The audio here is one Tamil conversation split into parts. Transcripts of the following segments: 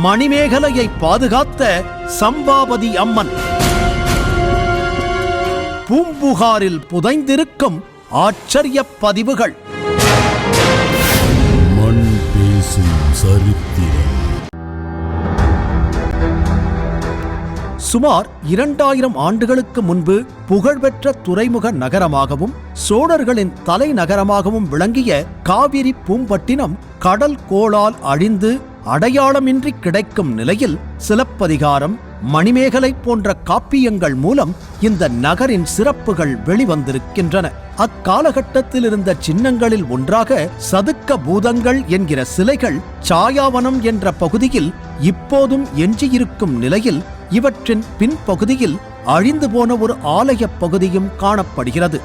மணிமேகலையை பாதுகாத்த சம்பாபதி அம்மன். பூம்புகாரில் புதைந்திருக்கும் ஆச்சரிய பதிவுகள். மண் பேசும் சரித்திரம். சுமார் இரண்டாயிரம் ஆண்டுகளுக்கு முன்பு புகழ்பெற்ற துறைமுக நகரமாகவும் சோழர்களின் தலைநகரமாகவும் விளங்கிய காவிரி பூம்பட்டினம் கடல் கோளால் அழிந்து அடையாளமின்றி கிடைக்கும் நிலையில் சிலப்பதிகாரம் மணிமேகலை போன்ற காப்பியங்கள் மூலம் இந்த நகரின் சிறப்புகள் வெளிவந்திருக்கின்றன. அக்காலகட்டத்தில் இருந்த சின்னங்களில் ஒன்றாக சதுக்க பூதங்கள் என்கிற சிலைகள் சாயாவனம் என்ற பகுதியில் இப்போதும் எஞ்சியிருக்கும் நிலையில் இவற்றின் பின்பகுதியில் அழிந்து போன ஒரு ஆலயப் பகுதியும் காணப்படுகிறது.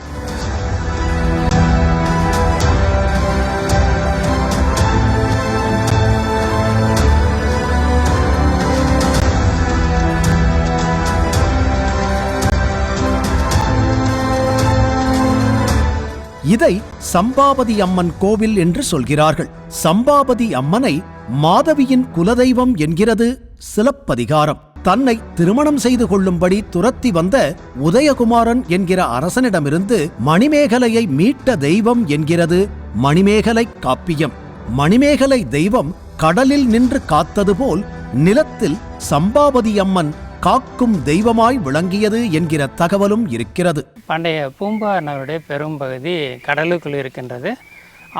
இதை சம்பாபதி அம்மன் கோவில் என்று சொல்கிறார்கள். சம்பாபதி அம்மனை மாதவியின் குலதெய்வம் என்கிறது சிலப்பதிகாரம். தன்னை திருமணம் செய்து கொள்ளும்படி துரத்தி வந்த உதயகுமாரன் என்கிற அரசனிடமிருந்து மணிமேகலையை மீட்ட தெய்வம் என்கிறது மணிமேகலை காப்பியம். மணிமேகலை தெய்வம் கடலில் நின்று காத்தது போல் நிலத்தில் சம்பாபதி அம்மன் காக்கும் தெய்வமாய் விளங்கியது என்கிற தகவலும் இருக்கிறது. பண்டைய பூம்பார் நகருடைய பெரும்பகுதி கடலுக்குள் இருக்கின்றது.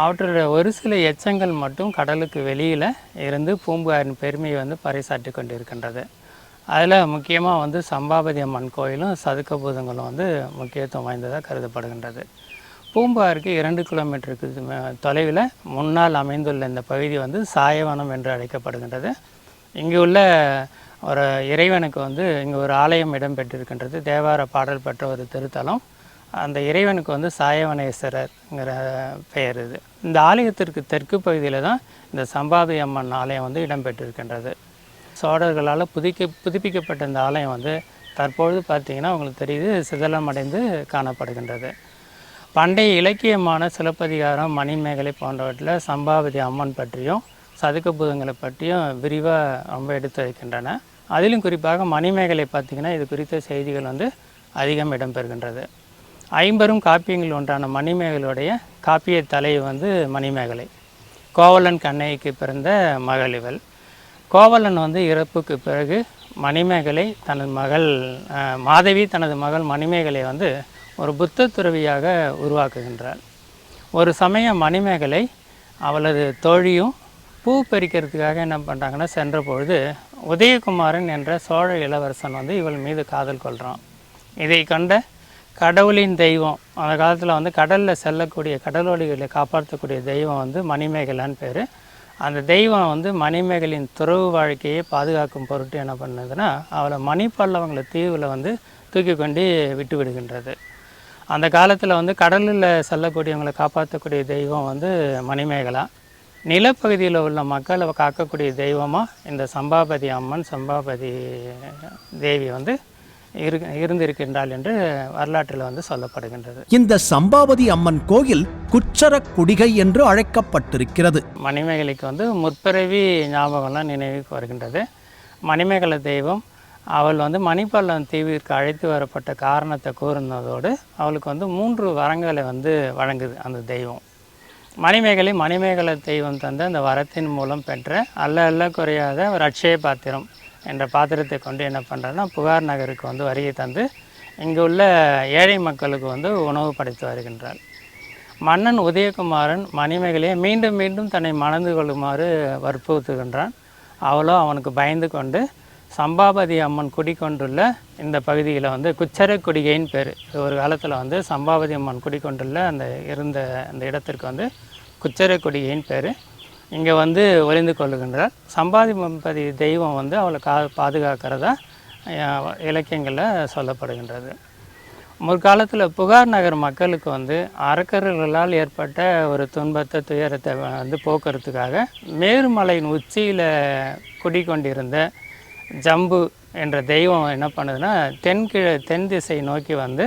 அவற்றுடைய ஒரு சில எச்சங்கள் மட்டும் கடலுக்கு வெளியில் இருந்து பூம்புகாரின் பெருமையை வந்து பறைசாற்றி கொண்டிருக்கின்றது. அதில் முக்கியமாக வந்து சம்பாபதி அம்மன் கோயிலும் சதுக்க பூதங்களும் வந்து முக்கியத்துவம் வாய்ந்ததாக கருதப்படுகின்றது. பூம்பாருக்கு இரண்டு கிலோமீட்டருக்கு தொலைவில் முன்னால் அமைந்துள்ள இந்த பகுதி வந்து சாயவனம் என்று அழைக்கப்படுகின்றது. இங்கே உள்ள ஒரு இறைவனுக்கு வந்து இங்கே ஒரு ஆலயம் இடம்பெற்றிருக்கின்றது தேவார பாடல் பெற்ற ஒரு திருத்தலம். அந்த இறைவனுக்கு வந்து சாயவனேஸ்வரர்ங்கிற பெயர் இது. இந்த ஆலயத்திற்கு தெற்கு பகுதியில் தான் இந்த சம்பாபி அம்மன் ஆலயம் வந்து இடம்பெற்றிருக்கின்றது சோழர்களால் புதுக்க புதுப்பிக்கப்பட்ட இந்த ஆலயம் வந்து தற்பொழுது பார்த்திங்கன்னா உங்களுக்கு தெரியுது சிதலமடைந்து காணப்படுகின்றது. பண்டைய இலக்கியமான சிலப்பதிகாரம் மணிமேகலை போன்றவற்றில் சம்பாவதி அம்மன் பற்றியும் சதுக்க பூதங்களை பற்றியும் விரிவாக ரொம்ப எடுத்து வைக்கின்றன. அதிலும் குறிப்பாக மணிமேகலை பார்த்திங்கன்னா இது குறித்த செய்திகள் வந்து அதிகம் இடம்பெறுகின்றது. ஐம்பெரும் காப்பியங்கள் ஒன்றான மணிமேகலையுடைய காப்பிய தலை வந்து மணிமேகலை. கோவலன் கண்ணைக்கு பிறந்த மகள் இவள். கோவலன் வந்து இறப்புக்கு பிறகு மணிமேகலை தனது மகள் மாதவி தனது மகள் மணிமேகலை வந்து ஒரு புத்த துறவியாக உருவாக்குகின்றாள். ஒரு சமயம் மணிமேகலை அவளது தோழியும் பூ பறிக்கிறதுக்காக என்ன பண்ணுறாங்கன்னா சென்ற பொழுது உதயகுமாரன் என்ற சோழ இளவரசன் வந்து இவள் மீது காதல் கொள்கிறான் இதை கண்ட கடவுளின் தெய்வம் அந்த காலத்தில் வந்து கடலில் செல்லக்கூடிய கடலோடிகளை காப்பாற்றக்கூடிய தெய்வம் வந்து மணிமேகலான்னு பேர். அந்த தெய்வம் வந்து மணிமேகலின் துறவு வாழ்க்கையை பாதுகாக்கும் பொருட்டு என்ன பண்ணுதுன்னா அவளை மணிப்பல்லவங்கள தீவில் வந்து தூக்கி கொண்டு விட்டு விடுகின்றது. அந்த காலத்தில் வந்து கடலில் செல்லக்கூடியவங்களை காப்பாற்றக்கூடிய தெய்வம் வந்து மணிமேகலா. நிலப்பகுதியில் உள்ள மக்களை காக்கக்கூடிய தெய்வமாக இந்த சம்பாபதி அம்மன் சம்பாபதி தேவி வந்து இரு இருந்திருக்கின்றாள் என்று வரலாற்றில் வந்து சொல்லப்படுகின்றது. இந்த சம்பாவதி அம்மன் கோயில் குச்சரக் குடிகை என்று அழைக்கப்பட்டிருக்கிறது. மணிமேகலைக்கு வந்து முற்பிறவி ஞாபகம்லாம் நினைவுக்கு வருகின்றது. மணிமேகலை தெய்வம் அவள் வந்து மணிப்பள்ளம் தீவிற்கு அழைத்து வரப்பட்ட காரணத்தை கூறுனதோடு அவளுக்கு வந்து மூன்று வரங்களை வந்து வழங்குது அந்த தெய்வம். மணிமேகலை மணிமேகலை தெய்வம் தந்த அந்த வரத்தின் மூலம் பெற்ற அல்ல அல்ல குறையாத ஒரு அட்சய பாத்திரம் என்ற பாத்திரத்தை கொண்டு என்ன பண்ணுறேன்னா புகார் நகருக்கு வந்து வருகை தந்து இங்கு உள்ள ஏழை மக்களுக்கு வந்து உணவு படைத்து வருகின்றார். மன்னன் உதயகுமாரன் மணிமேகலையை மீண்டும் மீண்டும் தன்னை மணந்து கொள்ளுமாறு வற்புறுத்துகின்றான். அவளோ அவனுக்கு பயந்து கொண்டு சம்பாபதி அம்மன் குடிக்கொண்டுள்ள இந்த பகுதியில் வந்து குச்சர குடிகைன்னு பேர். ஒரு காலத்தில் வந்து சம்பாபதி அம்மன் குடிக்கொண்டுள்ள அந்த இருந்த அந்த இடத்திற்கு வந்து குச்சர பேர். இங்கே வந்து ஒளிந்து கொள்ளுகின்றார். சம்பாதிபதி தெய்வம் வந்து அவளை கா பாதுகாக்கிறதா இலக்கியங்களில் சொல்லப்படுகின்றது. முற்காலத்தில் புகார் நகர் மக்களுக்கு வந்து அரக்கர்களால் ஏற்பட்ட ஒரு துன்பத்தை துயரத்தை வந்து போக்குறதுக்காக மேருமலையின் உச்சியில் குடிக்கொண்டிருந்த ஜம்பு என்ற தெய்வம் என்ன பண்ணுதுன்னா தென்கிழ தென் திசை நோக்கி வந்து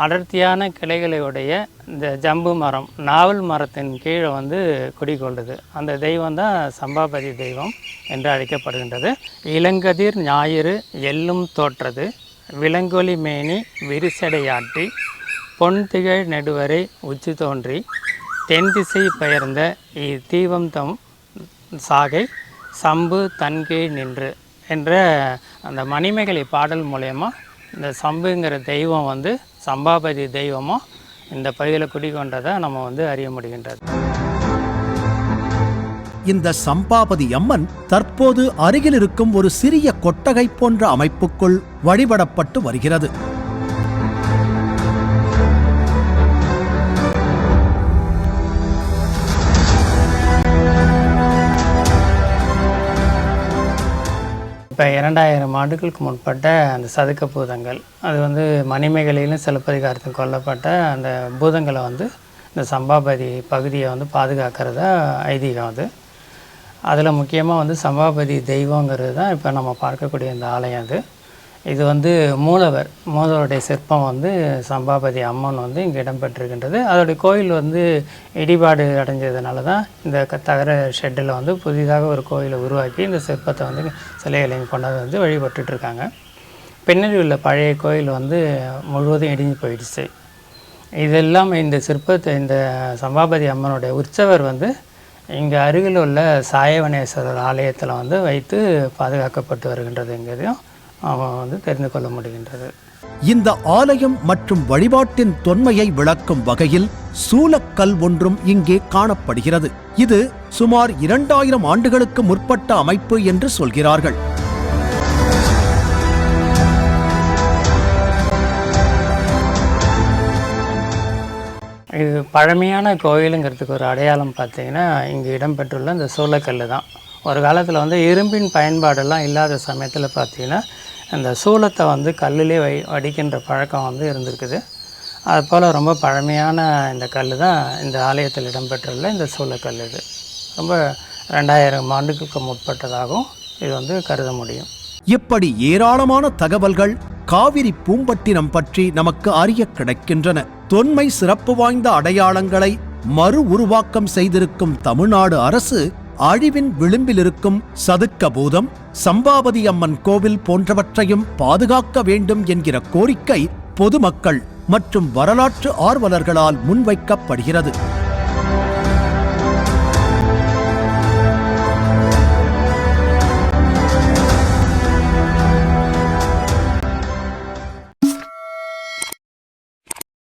அடர்த்தியான கிளைகளையுடைய இந்த ஜம்பு மரம் நாவல் மரத்தின் கீழே வந்து குடிகொள்ளுது. அந்த தெய்வம் தான் சம்பாபதி தெய்வம் என்று அழைக்கப்படுகின்றது. இளங்கதிர் ஞாயிறு எள்ளும் தோற்றது. விலங்கொலி மேனி விரிசடையாட்டி பொன் திகழ் நெடுவரை உச்சி தோன்றி தென் திசை பெயர்ந்த இத்தீவம் தம் சாகை சம்பு தன்கீழ் நின்று என்ற அந்த மணிமேகலை பாடல் மூலயமா இந்த சம்புங்கிற தெய்வம் வந்து சம்பாபதி தெய்வமும் இந்த பகுதியில் குடிகொண்டதை நம்ம வந்து அறிய முடிகின்றது. இந்த சம்பாபதி அம்மன் தற்போது அருகில் இருக்கும் ஒரு சிறிய கொட்டகை போன்ற அமைப்புக்குள் வழிபடப்பட்டு வருகிறது. இரண்டாயிரம் ஆண்டுகளுக்கு முற்பட்ட அந்த சதுக்க பூதங்கள் அது வந்து மணிமேகலையிலும் சிலப்பதிகாரத்தில் கொல்லப்பட்ட அந்த பூதங்களை வந்து இந்த சம்பாபதி பகுதியை வந்து பாதுகாக்கிறதா ஐதீகம் அது. அதில் முக்கியமாக வந்து சம்பாபதி தெய்வங்கிறது தான் இப்போ நம்ம பார்க்கக்கூடிய இந்த ஆலயம் அது. இது வந்து மூலவர் மூலவருடைய சிற்பம் வந்து சம்பாபதி அம்மன் வந்து இங்கே இடம்பெற்றிருக்கின்றது அதோடைய கோயில் வந்து இடிபாடு அடைஞ்சதுனால தான் இந்த தகர ஷெட்டில் வந்து புதிதாக ஒரு கோயிலை உருவாக்கி இந்த சிற்பத்தை வந்து சிலைகளை இங்கே கொண்டாந்து வந்து வழிபட்டுருக்காங்க பின்னாடி உள்ள பழைய கோயில் வந்து முழுவதும் இடிஞ்சு போயிடுச்சு. இதெல்லாம் இந்த சிற்பத்தை இந்த சம்பாபதி அம்மனுடைய உற்சவர் வந்து இங்கே அருகில் உள்ள சாயவனேஸ்வரர் ஆலயத்தில் வந்து வைத்து பாதுகாக்கப்பட்டு வருகின்றதுங்கிறதையும் அவன் வந்து தெரிந்து கொள்ள முடிகின்றது. இந்த ஆலயம் மற்றும் வழிபாட்டின் தொன்மையை விளக்கும் வகையில் சூலக்கல் ஒன்றும் இங்கே காணப்படுகிறது. இது சுமார் இரண்டாயிரம் ஆண்டுகளுக்கு முற்பட்ட அமைப்பு என்று சொல்கிறார்கள். இது பழமையான கோயிலுங்கிறதுக்கு ஒரு அடையாளம் பார்த்தீங்கன்னா இங்கே இடம்பெற்றுள்ள இந்த சூளக்கல் தான் ஒரு காலத்தில் வந்து இரும்பின் பயன்பாடெல்லாம் இல்லாத சமயத்தில் பார்த்தீங்கன்னா இந்த சூளத்தை வந்து கல்லிலே வை வடிக்கின்ற பழக்கம் வந்து இருந்திருக்குது. அதுபோல் ரொம்ப பழமையான இந்த கல் தான் இந்த ஆலயத்தில் இடம்பெற்றுள்ள இந்த சூளக்கல் இது. ரொம்ப ரெண்டாயிரம் ஆண்டுகளுக்கு முற்பட்டதாகவும் இது வந்து கருத முடியும். இப்படி ஏராளமான தகவல்கள் காவிரி பூம்பட்டினம் பற்றி நமக்கு அறிய கிடைக்கின்றன. தொன்மை சிறப்பு வாய்ந்த அடையாளங்களை மறு உருவாக்கம் செய்திருக்கும் தமிழ்நாடு அரசு அழிவின் விளிம்பில் இருக்கும் சதுக்க பூதம் சம்பாபதி அம்மன் கோவில் போன்றவற்றையும் பாதுகாக்க வேண்டும் என்கிற கோரிக்கை பொதுமக்கள் மற்றும் வரலாற்று ஆர்வலர்களால் முன்வைக்கப்படுகிறது.